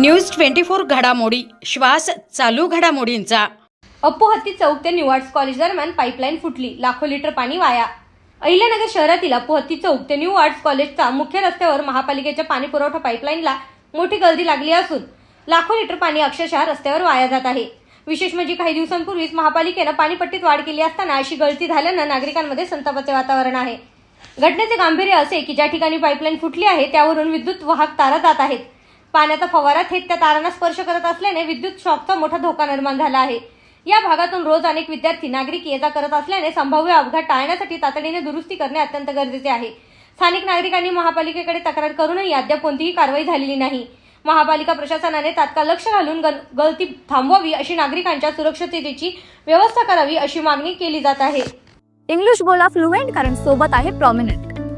News twenty four घडामोडी. श्वास चालू घडामोडींचा. अप्पोहत्ती चौक ते न्यू आर्ट्स कॉलेज दरम्यान पाईपलाईन फुटली. लाखो लिटर पाणी वाया. अहिल्यानगर शहरातील अप्पोहत्ती चौक ते न्यू आर्ट्स कॉलेजचा मुख्य रस्त्यावर महापालिकेच्या पाणी पुरवठा पाईपलाईनला मोठी गर्दी लागली असून लाखो लिटर पाणी अक्षरशः रस्त्यावर वाया जात आहे. विशेष म्हणजे काही दिवसांपूर्वीच महापालिकेनं पाणीपट्टीत वाढ केली असताना अशी गळती झाल्यानं नागरिकांमध्ये संतापाचे वातावरण आहे. घटनेचे गांभीर्य असे की ज्या ठिकाणी पाईपलाईन फुटली आहे त्यावरून विद्युत वाहक तारा जात आहेत. पाण्याचा फवारा थेट त्या तारांना स्पर्श करत असल्याने विद्युत शॉकचा मोठा धोका निर्माण झाला आहे. या भागातून रोज अनेक विद्यार्थी नागरिक ये जा करत असल्याने संभाव्य अपघात टाळण्यासाठी तातडीने दुरुस्ती करणे अत्यंत गरजेचे आहे. स्थानिक नागरिकांनी महापालिकेकडे तक्रार करूनही अद्याप कोणतीही कारवाई झालेली नाही. महापालिका प्रशासनाने तात्काळ लक्ष घालून गळती थांबवावी अशी नागरिकांच्या सुरक्षिततेची व्यवस्था करावी अशी मागणी केली जात आहे. इंग्लिश बोला फ्लुएंट कारण सोबत आहे प्रॉमिनंट